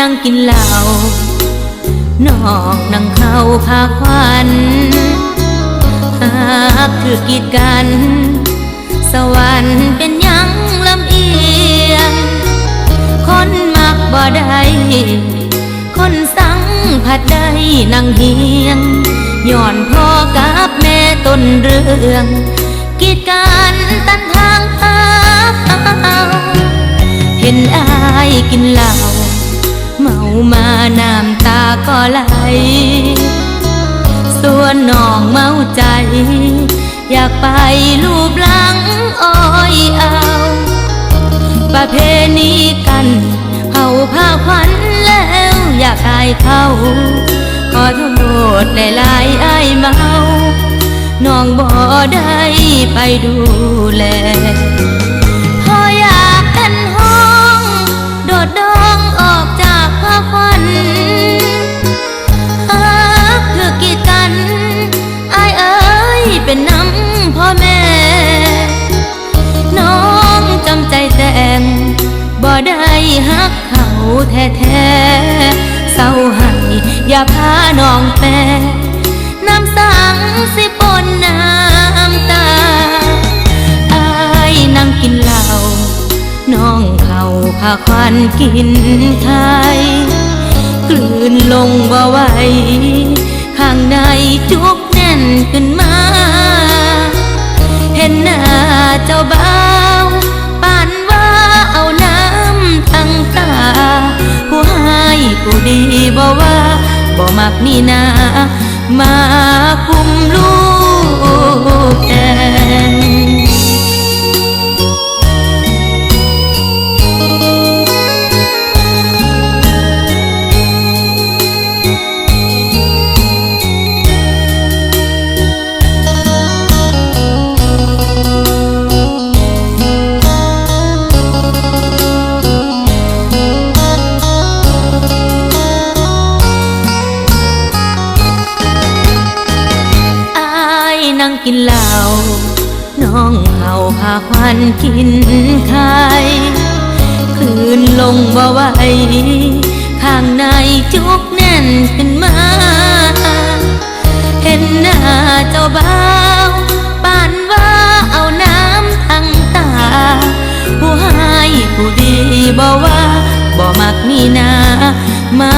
นั่งกินเหล้านอกนั่งเข้าพาควันหากคือกีดกัน สวรรค์เป็นยังลำเอียง คนมักบ่ได้คนสั่งผัดได้นั่งเฮียงย้อนพ่อกับแม่ต้นเรื่อง กีดกันตันทางหาเอาเห็นอายกินเหล้า ก็ไหล ส่วนน้องเมาใจ อยากไปลูบหลังอ้อยเอา ประเพณีกันเฮาพาควันแล้วอยากอายเขาขอโทษหลายอายเมาน้องบ่ได้ไปดูแล ฮักเขาแท้ๆเศร้าให้อย่าพาน้องแปน้ำสังสิปนน้ำตาอายนั่งกินเหล้าน้องเขาพาควันกินไทยกลืนลงบ่ไหว นี่นามา กินเหล้าน้องเขาพาควันกินไข่คืนลงบ่ไหวข้างในจุกแน่นขึ้นมา เห็นหน้าเจ้าบ่าวปานว่าเอาน้ำทั้งตา ผู้ให้ผู้ดีบ่ว่าบ่มักนี่นามา